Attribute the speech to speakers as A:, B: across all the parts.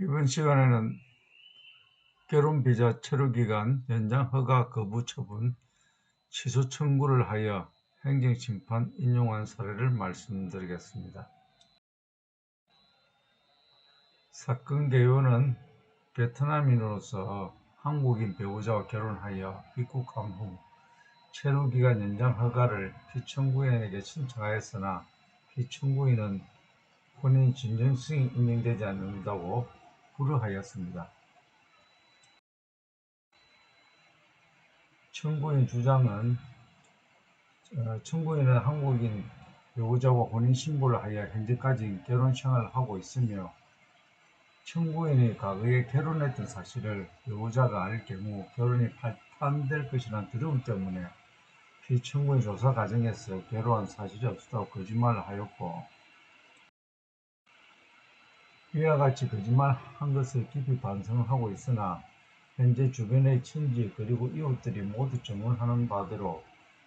A: 이번 시간에는 결혼비자 체류기간 연장 허가 거부 처분 취소 청구를 하여 행정심판 인용한 사례를 말씀드리겠습니다. 사건 개요는 베트남인으로서 한국인 배우자와 결혼하여 입국한 후 체류기간 연장 허가를 피청구인에게 신청하였으나 피청구인은 혼인 진정성이 인정되지 않는다고 불허하였습니다. 청구인 주장은 어, 청구인은 한국인 배우자와 혼인 신고를 하여 현재까지 결혼 생활을 하고 있으며 청구인이 과거에 결혼했던 사실을 배우자가 알 경우 결혼이 파탄될 것이라는 두려움 때문에 피청구인 조사 과정에서 결혼한 사실이 없었다고 거짓말을 하였고 이와 같이 거짓말한 것을 깊이 반성하고 있으나 현재 주변의 친지 그리고 이웃들이 모두 증언하는 바대로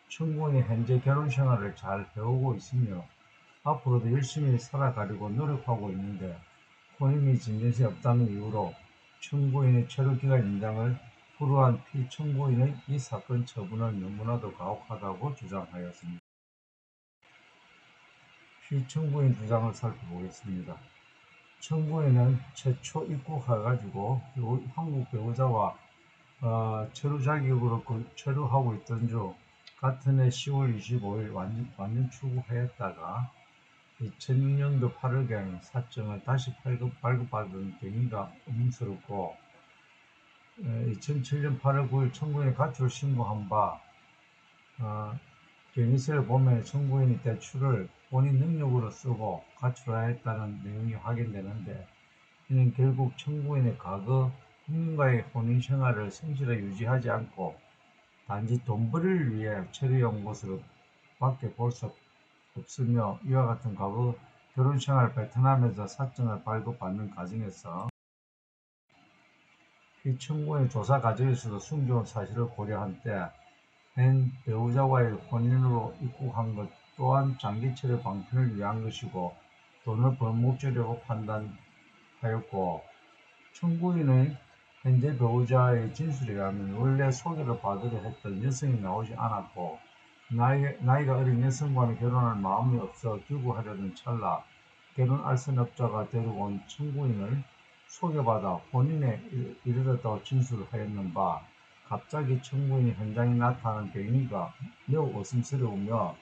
A: 충분히 현재 결혼 생활을 잘 해오고 있으며 앞으로도 열심히 살아가려고 노력하고 있는데 혼인이 진전이 없다는 이유로 청구인의 체류기간 연장을 불허한 피청구인의 이 사건 처분은 너무나도 가혹하다고 주장하였습니다. 피청구인 주장을 살펴보겠습니다. 청구에는 최초 입국해가지고 한국 배우자와 어, 체류 자격으로 그 체류하고 있던 중 같은 해 10월 25일 완전, 완전 출국하였다가 2006년도 8월경 사정을 다시 발급, 발급받은 경위가 의문스럽고 2007년 8월 9일 청구인이 가출 신고한 바 어, 경위서를 보면 청구인이 대출을 본인 능력으로 쓰고 가출하였다는 내용이 확인되는데 이는 결국 청구인의 과거 국민과의 혼인 생활을 성실하게 유지하지 않고 단지 돈벌이를 위해 체류한 것으로 밖에 볼 수 없으며 이와 같은 과거 결혼 생활 베트남에서 사정을 발급받는 과정에서 이 청구의 조사 과정에서도 숨겨온 사실을 고려한 때 현 배우자와의 혼인으로 입국한 것 또한 장기체류 방편을 위한 것이고 돈을 번 목적이라고 판단하였고 청구인의 현재 배우자의 진술에 의하면 원래 소개를 받으려 했던 여성이 나오지 않았고 나이, 나이가 어린 여성과는 결혼할 마음이 없어 귀국하려는 찰나 결혼 알선업자가 데려온 청구인을 소개받아 혼인에 이르렀다고 진술하였는 바 갑자기 청구인이 현장에 나타난 경위가 매우 의심스러우며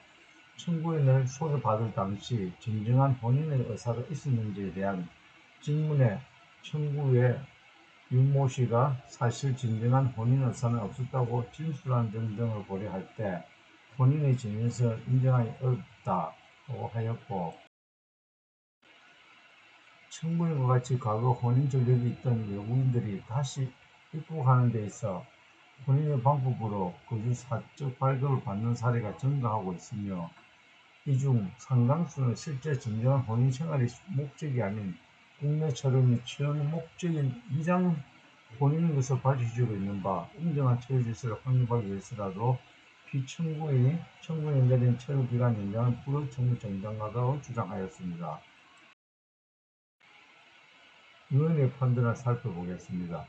A: 청구인을 소개받을 당시 진정한 본인의 의사가 있었는지에 대한 질문에 청구의 윤모 씨가 사실 진정한 본인 의사는 없었다고 진술한 점 등을 고려할 때 본인의 진술을 인정하기 어렵다고 하였고 청구인과 같이 과거 혼인 전력이 있던 외국인들이 다시 입국하는 데 있어 본인의 방법으로 거주 사적 발급을 받는 사례가 증가하고 있으며 이 중 상당수는 실제 진정한 혼인 생활이 목적이 아닌 국내 체류 및 취업의 목적인 이장 혼인인 것을 밝혀지고 있는 바 인정한 체류 질서를 확립하기 위해서라도 피청구인이 청구인 내린 체류 기간 연장을 불허 청구 정당하다고 주장하였습니다. 의원의 판단을 살펴보겠습니다.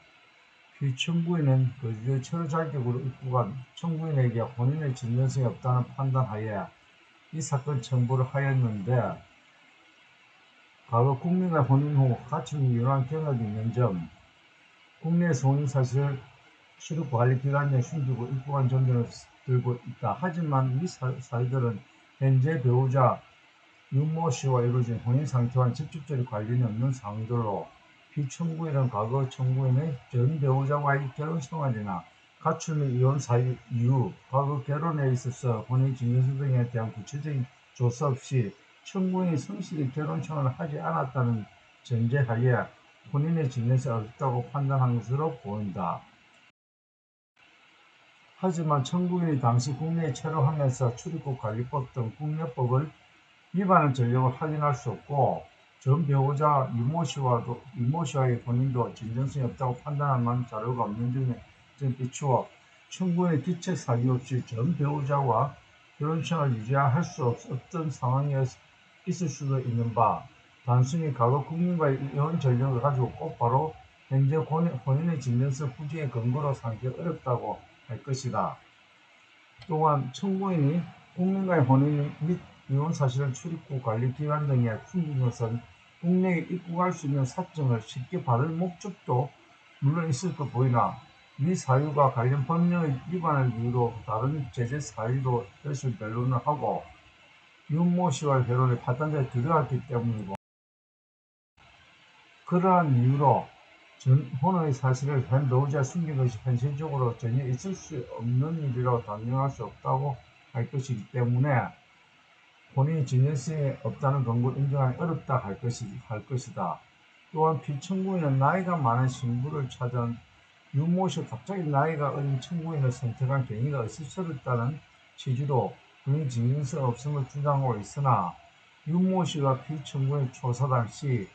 A: 그 청구인은 거주의 철 자격으로 입국한 청구인에게 혼인의 진정성이 없다는 판단하에 이 사건 청구를 하였는데 과거 국민과 혼인 후 가출 이혼한 경험이 있는 점, 국내에서 혼인 사실을 출입 관리 기간에 숨기고 입국한 점들을 들고 있다. 하지만 이 사회들은 현재 배우자 윤모 씨와 이루어진 혼인 상태와는 직접적인 관련이 없는 상황들로 비청구인은 과거 청구인의 전 배우자와의 결혼 생활이나 가출 및 이혼 사유 이후 과거 결혼에 있어서 혼인 증명서 등에 대한 구체적인 조사 없이 청구인이 성실히 결혼 생활을 하지 않았다는 전제하에 혼인의 증명서가 없다고 판단한 것으로 보인다. 하지만 청구인이 당시 국내에 체류하면서 출입국 관리법 등 국내법을 위반한 전력을 확인할 수 없고 전 배우자 유모 씨와도 유모 씨와의 본인도 진정성이 없다고 판단할 만한 자료가 없는 등에 점 비추어 청구의 기책 사유 없이 전 배우자와 결혼생활을 유지할 수 없던 상황에 있을 수도 있는 바 단순히 과거 국민과의 이혼 전력을 가지고 곧바로 현재 혼인의 진정서 부지의 근거로 삼기 어렵다고 할 것이다. 또한 청구인이 국민과의 혼인 및 이혼 사실을 출입국 관리기관 등에 숨긴 것은 국내에 입국할 수 있는 사정을 쉽게 받을 목적도 물론 있을 것 보이나 이 사유가 관련 법령의 위반을 이유로 다른 제재 사유로 것을 변론을 하고 윤모 씨와 결혼을 파탄자에 두려웠기 때문이고 그러한 이유로 전 혼의 사실을 현 배우자에 숨긴 것이 현실적으로 전혀 있을 수 없는 일이라고 단정할 수 없다고 할 것이기 때문에 본인이 진정성이 없다는 근거를 인정하기 어렵다 할, 것이, 할 것이다. 또한 피청구인은 나이가 많은 신부를 찾은 윤모 씨 갑자기 나이가 어린 청구인을 선택한 경위가 있을수있다는 취지로 본인 진정성 없음을 주장하고 있으나 윤모 씨가 피청구인 조사 당시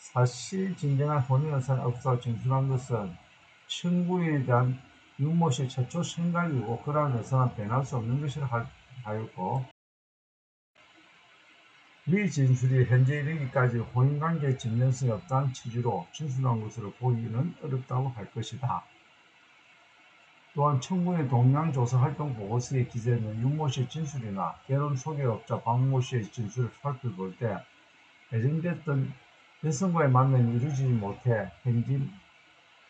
A: 사실 진정한 혼인 의사는 없어 진술한 것은 청구인에 대한 윤모 씨의 최초 생각이고 그러한 의사는 변할 수 없는 것이라 하였고 미 진술이 현재 이르기까지 혼인관계 진정성이 없다는 취지로 진술한 것으로 보기는 어렵다고 할 것이다. 또한 청구의 동양조사 활동 보고서에 기재된 윤모 씨의 진술이나 결혼 소개업자 박모 씨의 진술을 살펴볼 때 예정됐던 여성과의 만남이 이루어지지 못해 현지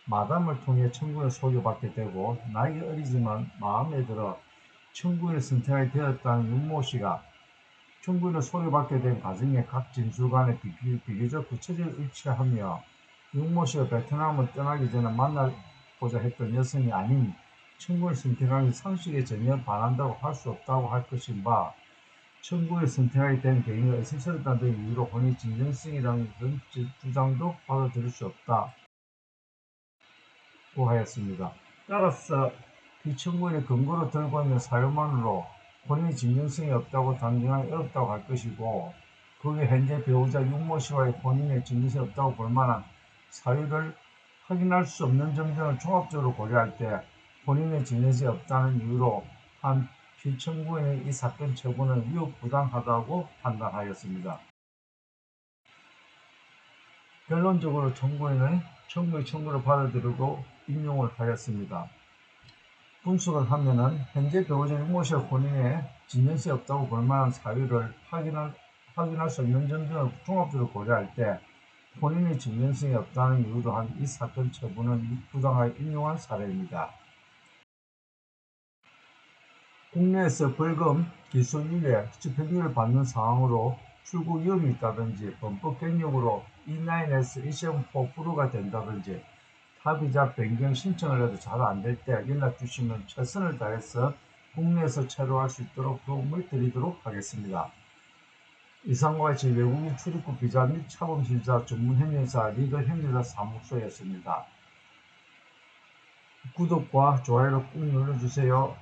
A: 마담을 통해 청구를 소개받게 되고 나이가 어리지만 마음에 들어 청구를 선택하게 되었다는 윤모 씨가 충분히 소개받게 된 과정에 각 진술 간의 비교 적 구체적으로 일치하며 윤모 씨가 베트남을 떠나기 전에 만나고자 했던 여성이 아닌 청구를 선택하기 상식에 전혀 반한다고 할 수 없다고 할 것인 바 청구를 선택하게 된 경위가 있을수있다는 이유로 혼인 진정성이라는 주장도 받아들일 수 없다 고 하였습니다. 따라서 비청구인의 근거로 들고 있는 사유만으로 본인이 진정성이 없다고 단정하기 어렵다고 할 것이고 그게 현재 배우자 윤모 씨와의 본인의 진정성이 없다고 볼 만한 사유를 확인할 수 없는 정정을 종합적으로 고려할 때 본인의 진정성이 없다는 이유로 한 피청구인의 이 사건 처분은 위협 부당하다고 판단하였습니다. 결론적으로 청구인은 청구의 청구를 받아들이고 인용을 하였습니다. 분석을 하면은 현재 배우자 윤모씨의 혼인에 진정성이 없다고 볼 만한 사유를 확인할, 확인할 수 있는 점들을 종합적으로 고려할 때 본인의 진정성이 없다는 이유로 한 이 사건 처분은 부당하게 인용한 사례입니다. 국내에서 벌금, 기소유예, 집행유예를 받는 상황으로 출국 위험이 있다든지 범법 갱력으로 E9S, E74%가 된다든지 합의자 변경 신청을 해도 잘 안 될 때 연락 주시면 최선을 다해서 국내에서 체류할 수 있도록 도움을 드리도록 하겠습니다. 이상과 같이 외국인 출입국 비자 및 차범심사 전문 행정사 리더 행정사 사무소였습니다. 구독과 좋아요를 꾹 눌러주세요.